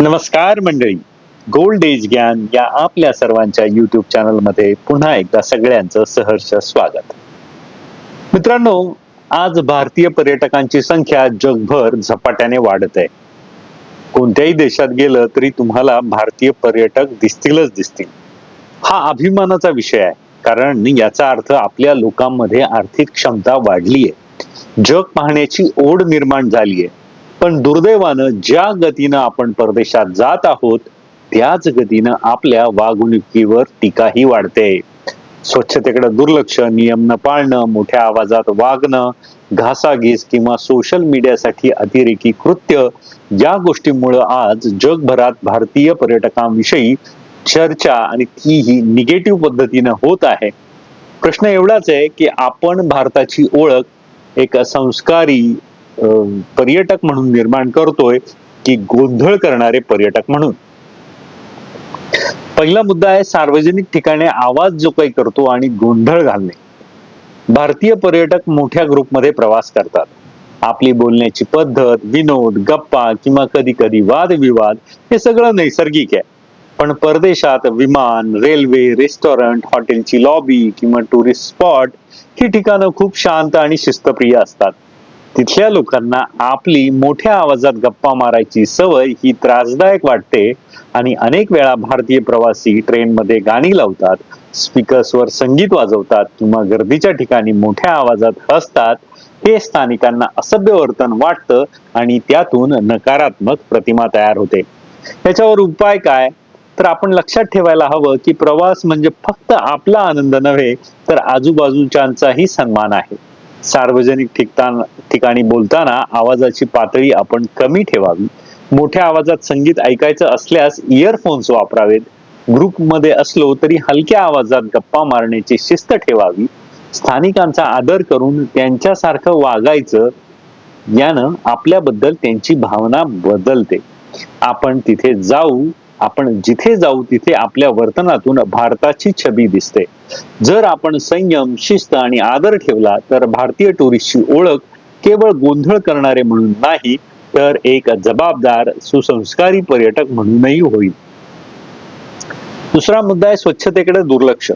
नमस्कार मंडळी. Gold age ज्ञान या आपल्या सर्वांच्या युट्यूब चॅनलमध्ये पुन्हा एकदा सगळ्यांचं सहर्ष स्वागत. मित्रांनो आज भारतीय पर्यटकांची संख्या जगभर झपाट्याने वाढत आहे. कोणत्याही देशात गेलं तरी तुम्हाला भारतीय पर्यटक दिसतीलच दिसतील. हा अभिमानाचा विषय आहे कारण याचा अर्थ आपल्या लोकांमध्ये आर्थिक क्षमता वाढली आहे जग पाहण्याची ओढ निर्माण झाली आहे पण दुर्दैवानं ज्या गतीनं आपण परदेशात जात आहोत त्याच गतीनं आपल्या वागणुकीवर टीकाही वाढते. स्वच्छतेकडे दुर्लक्ष नियम न पाळणं मोठ्या आवाजात वागणं घासाघीस किंवा सोशल मीडियासाठी अतिरेकी कृत्य या गोष्टीमुळं आज जगभरात भारतीय पर्यटकांविषयी चर्चा आणि तीही निगेटिव्ह पद्धतीनं होत आहे. प्रश्न एवढाच आहे की आपण भारताची ओळख एक संस्कारी पर्यटक म्हणून निर्माण करतोय की गोंधळ करणारे पर्यटक म्हणून. पहिला मुद्दा आहे सार्वजनिक ठिकाणी आवाज जो काही करतो आणि गोंधळ घालणे. भारतीय पर्यटक मोठ्या ग्रुपमध्ये प्रवास करतात. आपली बोलण्याची पद्धत विनोद गप्पा किंवा कधी कधी वादविवाद हे सगळं नैसर्गिक आहे. पण परदेशात विमान रेल्वे रेस्टॉरंट हॉटेलची लॉबी किंवा टुरिस्ट स्पॉट ही ठिकाणं खूप शांत आणि शिस्तप्रिय असतात. तिथल्या लोकांना आपली मोठ्या आवाजात गप्पा मारायची सवय ही त्रासदायक वाटते. आणि अनेक वेळा भारतीय प्रवासी ट्रेनमध्ये गाणी लावतात स्पीकर्सवर संगीत वाजवतात किंवा गर्दीच्या ठिकाणी मोठ्या आवाजात हसतात. हे स्थानिकांना असभ्य वर्तन वाटतं आणि त्यातून नकारात्मक प्रतिमा तयार होते. याच्यावर उपाय काय? तर आपण लक्षात ठेवायला हवं की प्रवास म्हणजे फक्त आपला आनंद नव्हे तर आजूबाजूच्यांचाही सन्मान आहे. सार्वजनिक ठिकाण ठिकाणी बोलताना आवाजाची पातळी आपण कमी ठेवावी. मोठ्या आवाजात संगीत ऐकायचं असल्यास इयरफोन्स वापरावेत. ग्रुपमध्ये असलो तरी हलक्या आवाजात गप्पा मारण्याची शिस्त ठेवावी. स्थानिकांचा आदर करून त्यांच्यासारखं वागायचं यानं आपल्याबद्दल त्यांची भावना बदलते. आपण तिथे जाऊ आपण जिथे जाऊ तिथे आपल्या वर्तनातून भारताची छबी दिसते. जर आपण संयम शिस्त आणि आदर ठेवला तर भारतीय टुरिस्टची ओळख केवळ गोंधळ करणारे म्हणून नाही तर एक जबाबदार सुसंस्कारी पर्यटक म्हणूनही होईल. दुसरा मुद्दा आहे स्वच्छतेकडे दुर्लक्ष.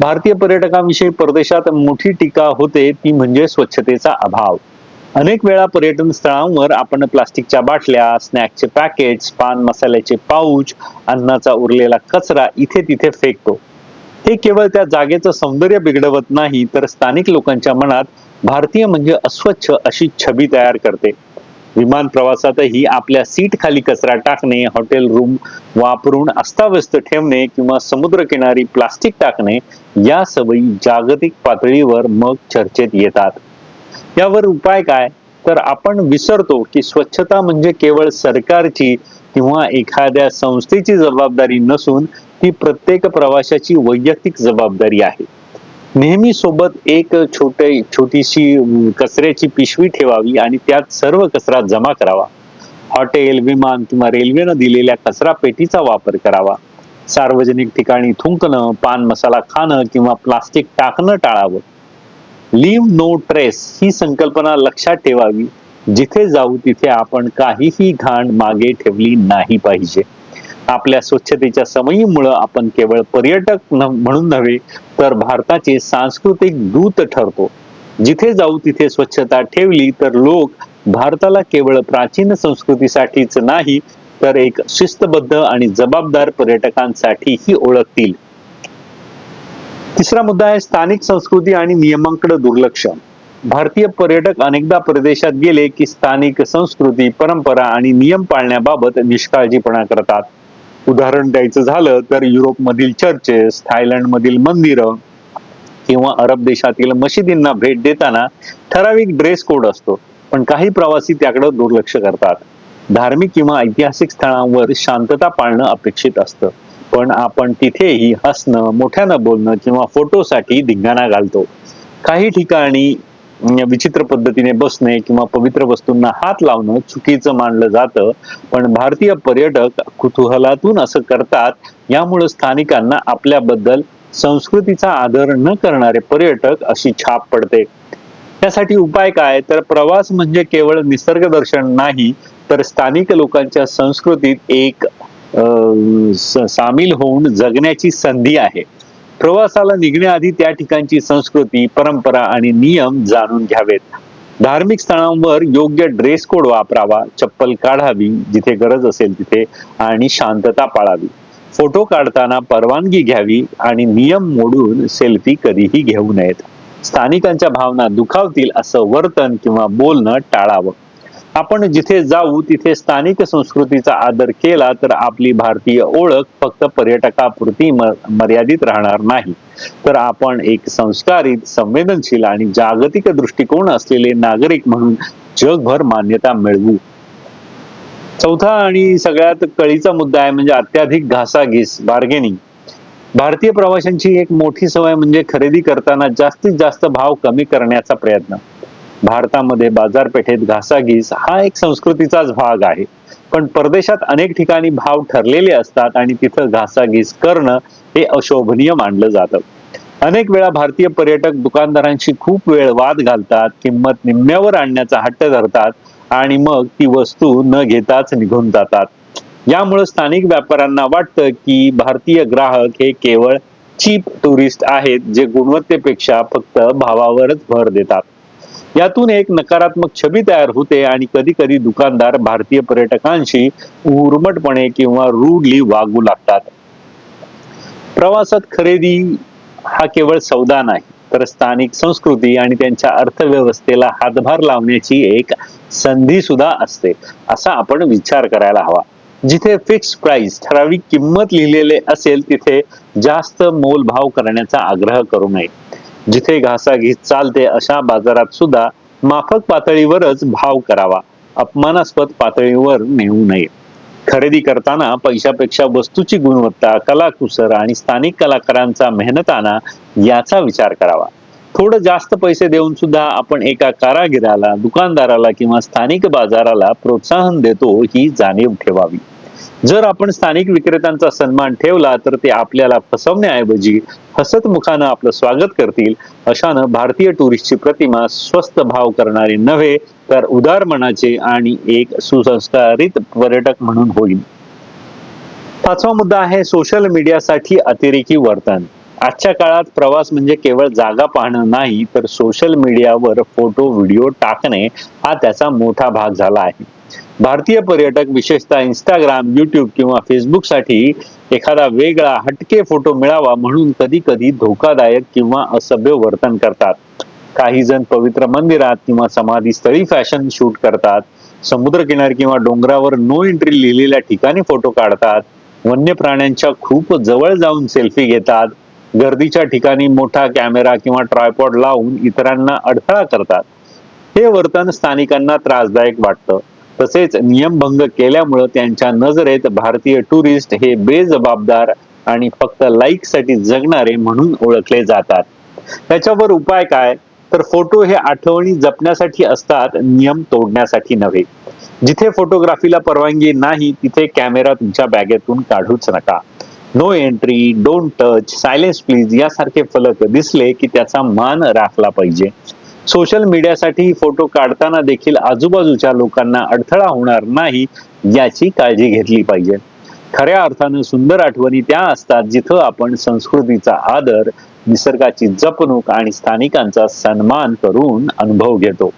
भारतीय पर्यटकांविषयी परदेशात मोठी टीका होते ती म्हणजे स्वच्छतेचा अभाव. अनेक वेळा पर्यटन स्थळांवर आपण प्लास्टिकच्या बाटल्या स्नॅकचे पॅकेट्स पान मसाल्याचे पाऊच अन्नाचा उरलेला कचरा इथे तिथे फेकतो. हे केवळ त्या जागेचं सौंदर्य बिघडवत नाही तर स्थानिक लोकांच्या मनात भारतीय म्हणजे अस्वच्छ अशी छबी तयार करते. विमान प्रवासातही आपल्या सीट खाली कचरा टाकणे हॉटेल रूम वापरून अस्ताव्यस्त ठेवणे किंवा समुद्रकिनारी प्लास्टिक टाकणे या सवयी जागतिक पातळीवर मग चर्चेत येतात. यावर उपाय काय? तर आपण विसरतो की स्वच्छता म्हणजे केवळ सरकारची किंवा एखाद्या संस्थेची जबाबदारी नसून ती प्रत्येक प्रवाशाची वैयक्तिक जबाबदारी आहे. नेहमी सोबत एक छोटे छोटीशी कचऱ्याची पिशवी ठेवावी आणि त्यात सर्व कचरा जमा करावा. हॉटेल विमान किंवा रेल्वेनं दिलेल्या कचरा पेटीचा वापर करावा. सार्वजनिक ठिकाणी थुंकणं पान मसाला खाणं किंवा प्लास्टिक टाकणं टाळावं. लिव्ह नो ट्रेस ही संकल्पना लक्षात ठेवावी. जिथे जाऊ तिथे आपण काहीही घाण मागे ठेवली नाही पाहिजे. आपल्या स्वच्छतेच्या सवयीमुळं आपण केवळ पर्यटक न- म्हणून नव्हे तर भारताचे सांस्कृतिक दूत ठरतो. जिथे जाऊ तिथे स्वच्छता ठेवली तर लोक भारताला केवळ प्राचीन संस्कृतीसाठीच नाही तर एक शिस्तबद्ध आणि जबाबदार पर्यटकांसाठीही ओळखतील. तिसरा मुद्दा आहे स्थानिक संस्कृती आणि नियमांकडे दुर्लक्ष. भारतीय पर्यटक अनेकदा प्रदेशात गेले की स्थानिक संस्कृती परंपरा आणि नियम पाळण्याबाबत निष्काळजीपणा करतात. उदाहरण द्यायचं झालं तर युरोपमधील चर्चेस थायलंडमधील मंदिरं किंवा अरब देशातील मशिदींना भेट देताना ठराविक ड्रेस कोड असतो पण काही प्रवासी त्याकडे दुर्लक्ष करतात. धार्मिक किंवा ऐतिहासिक स्थळांवर शांतता पाळणं अपेक्षित असतं. पण आपण तिथेही हसणं मोठ्यानं बोलणं किंवा फोटोसाठी धिंगाणा घालतो. काही ठिकाणी विचित्र पद्धतीने बसणे किंवा पवित्र वस्तूंना हात लावणं चुकीचं मानलं जातं पण भारतीय पर्यटक कुतूहलातून असं करतात यामुळे स्थानिकांना आपल्याबद्दल संस्कृतीचा आदर न करणारे पर्यटक अशी छाप पडते. त्यासाठी उपाय काय? तर प्रवास म्हणजे केवळ निसर्ग दर्शन नाही तर स्थानिक लोकांच्या संस्कृतीत एक सामील होऊन जगण्याची संधी आहे. प्रवासाला निघण्याआधी त्या ठिकाणची संस्कृती परंपरा आणि नियम जाणून घ्यावेत. धार्मिक स्थळांवर योग्य ड्रेस कोड वापरावा चप्पल काढावी जिथे गरज असेल तिथे आणि शांतता पाळावी. फोटो काढताना परवानगी घ्यावी आणि नियम मोडून सेल्फी कधीही घेऊ नयेत. स्थानिकांच्या भावना दुखावतील असं वर्तन किंवा बोलणं टाळावं. आपण जिथे जाऊ तिथे स्थानिक संस्कृतीचा आदर केला तर आपली भारतीय ओळख फक्त पर्यटकापुरती मर्यादित राहणार नाही. तर आपण एक संस्कारित संवेदनशील आणि जागतिक दृष्टिकोन असलेले नागरिक म्हणून जगभर मान्यता मिळवू. चौथा आणि सगळ्यात कळीचा मुद्दा आहे म्हणजे अत्याधिक घासाघीस बार्गेनिंग भारतीय प्रवाशांची एक मोठी सवय म्हणजे खरेदी करताना जास्तीत जास्त भाव कमी करण्याचा प्रयत्न. भारतामध्ये बाजारपेठेत घासाघीस हा एक संस्कृतीचाच भाग आहे. पण परदेशात अनेक ठिकाणी भाव ठरलेले असतात आणि तिथं घासाघीस करणं हे अशोभनीय मानलं जातं. अनेक वेळा भारतीय पर्यटक दुकानदारांशी खूप वेळ वाद घालतात किंमत निम्म्यावर आणण्याचा हट्ट धरतात आणि मग ती वस्तू न घेताच निघून जातात. यामुळे स्थानिक व्यापाऱ्यांना वाटतं की भारतीय ग्राहक हे केवळ चीप टुरिस्ट आहेत जे गुणवत्तेपेक्षा फक्त भावावरच भर देतात. यातून एक नकारात्मक छबी तयार होते आणि कधी कधी दुकानदार भारतीय पर्यटकांशी उर्मटपणे किंवा रूडली वागू लागतात. प्रवासात खरेदी हा केवळ सौदा नाही तर स्थानिक संस्कृती आणि त्यांच्या अर्थव्यवस्थेला हातभार लावण्याची एक संधी सुद्धा असते असा आपण विचार करायला हवा. जिथे फिक्स प्राइस ठराविक किंमत लिहिलेले असेल तिथे जास्त मोलभाव करण्याचा आग्रह करू नये. जिथे घासाघीस चालते अशा बाजारात सुद्धा माफक पातळीवरच भाव करावा. अपमानास्पद पातळीवर नेऊ नये. खरेदी करताना पैशापेक्षा वस्तूची गुणवत्ता कलाकुसर आणि स्थानिक कलाकारांचा मेहनताना याचा विचार करावा. थोडं जास्त पैसे देऊन सुद्धा आपण एका कारागिराला दुकानदाराला किंवा स्थानिक बाजाराला प्रोत्साहन देतो ही जाणीव ठेवावी. जर आपण स्थानिक विक्रेत्यांचा सन्मान ठेवला तर ते आपल्याला फसवण्याऐवजी हसत मुखानं आपलं स्वागत करतील. अशानं भारतीय टुरिस्टची प्रतिमा स्वस्त भाव करणारी नव्हे तर उदार मनाचे आणि एक सुसंस्कारित पर्यटक म्हणून होईल. पाचवा मुद्दा आहे सोशल मीडियासाठी अतिरेकी वर्तन. आजच्या काळात प्रवास म्हणजे केवळ जागा पाहणं नाही तर सोशल मीडियावर फोटो व्हिडिओ टाकणे हा त्याचा मोठा भाग झाला आहे. भारतीय पर्यटक विशेषतः इंस्टाग्राम युट्यूब किंवा फेसबुकसाठी एखादा वेगळा हटके फोटो मिळावा म्हणून कधी कधी धोकादायक किंवा असभ्य वर्तन करतात. काही जण पवित्र मंदिरात किंवा समाधी स्थळी फॅशन शूट करतात. समुद्रकिनारी किंवा डोंगरावर नो एंट्री लिहिलेल्या ठिकाणी फोटो काढतात. वन्य प्राण्यांच्या खूप जवळ जाऊन सेल्फी घेतात. गर्दीच्या ठिकाणी मोठा कॅमेरा किंवा ट्रायपॉड लावून इतरांना अडथळा करतात. हे वर्तन स्थानिकांना त्रासदायक वाटतं. तसेच नियमभंग केल्यामुळं त्यांच्या नजरेत भारतीय टुरिस्ट हे बेजबाबदार आणि फक्त लाईकसाठी जगणारे म्हणून ओळखले जातात. त्याच्यावर उपाय काय? तर फोटो हे आठवणी जपण्यासाठी असतात नियम तोडण्यासाठी नव्हे. जिथे फोटोग्राफीला परवानगी नाही तिथे कॅमेरा तुमच्या बॅगेतून काढूच नका. No entry don't touch silence please यासारखे फलक दिसले की त्याचा मान राखला पाहिजे. सोशल मीडियासाठी फोटो काढताना देखील आजूबाजूच्या लोकांना अडथळा होणार नाही याची काळजी घेतली पाहिजे. खऱ्या अर्थानं सुंदर आठवणी त्या असतात जिथं आपण संस्कृतीचा आदर निसर्गाची जपणूक आणि स्थानिकांचा सन्मान करून अनुभव घेतो.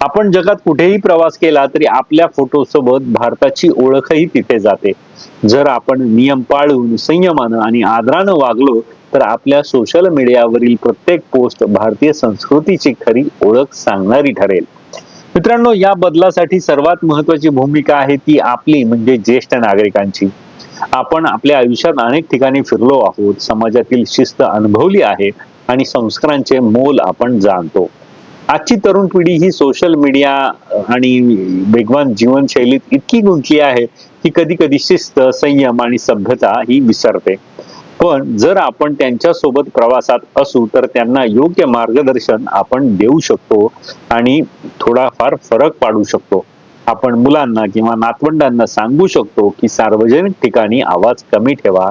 आपण जगात कुठेही प्रवास केला तरी आपल्या फोटो सोबत भारताची ओळखही तिथे जाते. जर आपण नियम पाळून संयमानं आणि आदरानं वागलो तर आपल्या सोशल मीडियावरील प्रत्येक पोस्ट भारतीय संस्कृतीची खरी ओळख सांगणारी ठरेल. मित्रांनो या बदलासाठी सर्वात महत्वाची भूमिका आहे ती आपली म्हणजे ज्येष्ठ नागरिकांची. आपण आपल्या आयुष्यात अनेक ठिकाणी फिरलो आहोत समाजातील शिस्त अनुभवली आहे आणि संस्कारांचे मोल आपण जाणतो. आजची तरुण पिढी ही सोशल मीडिया आणि वेगवान जीवनशैलीत इतकी गुंतली आहे की कधी कधी शिस्त संयम आणि सभ्यता ही विसरते. पण जर आपण त्यांच्यासोबत प्रवासात असू तर त्यांना योग्य मार्गदर्शन आपण देऊ शकतो आणि थोडाफार फरक पाडू शकतो. आपण मुलांना किंवा नातवंडांना सांगू शकतो की सार्वजनिक ठिकाणी आवाज कमी ठेवा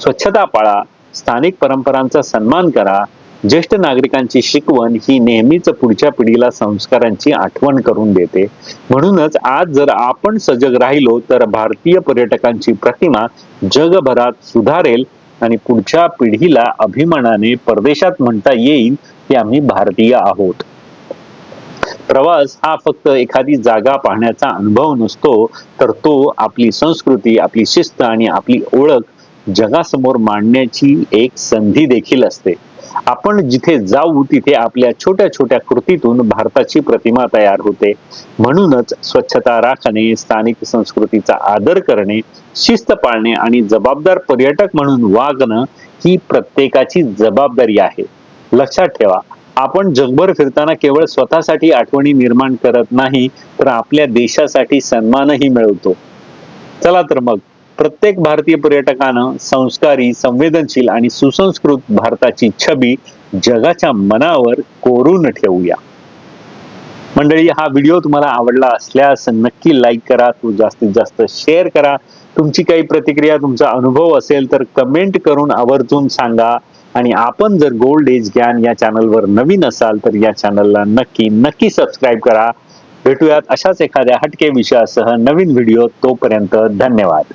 स्वच्छता पाळा स्थानिक परंपरांचा सन्मान करा ज्येष्ठ नागरिकांची शिकवण ही नेहमीच पुढच्या पिढीला संस्कारांची आठवण करून देते. म्हणूनच आज जर आपण सजग राहिलो तर भारतीय पर्यटकांची प्रतिमा जगभरात सुधारेल आणि पुढच्या पिढीला अभिमानाने परदेशात म्हणता येईल की आम्ही भारतीय आहोत. प्रवास हा फक्त एखादी जागा पाहण्याचा अनुभव नसतो तर तो आपली संस्कृती आपली शिस्त आणि आपली ओळख जगासमोर मांडण्याची एक संधी देखील असते. आपण जिथे जाऊ तिथे आपल्या छोट्या छोट्या कृतीतून भारताची प्रतिमा तयार होते. म्हणूनच स्वच्छता राखणे स्थानिक संस्कृतीचा आदर करणे शिस्त पाळणे आणि जबाबदार पर्यटक म्हणून वागणं ही प्रत्येकाची जबाबदारी आहे. लक्षात ठेवा आपण जगभर फिरताना केवळ स्वतःसाठी आठवणी निर्माण करत नाही तर आपल्या देशासाठी सन्मानही मिळवतो. चला तर मग प्रत्येक भारतीय पर्यटकानं संस्कारी संवेदनशील आणि सुसंस्कृत भारताची छबी जगाच्या मनावर कोरून ठेवूया. मंडळी हा व्हिडिओ तुम्हाला आवडला असल्यास नक्की लाईक करा तो जास्तीत जास्त शेअर करा. तुमची काही प्रतिक्रिया तुमचा अनुभव असेल तर कमेंट करून आवर्जून सांगा. आणि आपण जर गोल्ड एज ज्ञान या चॅनलवर नवीन असाल तर या चॅनलला नक्की नक्की सबस्क्राईब करा. भेटूयात अशाच एखाद्या हटके विषयासह नवीन व्हिडिओ तोपर्यंत धन्यवाद.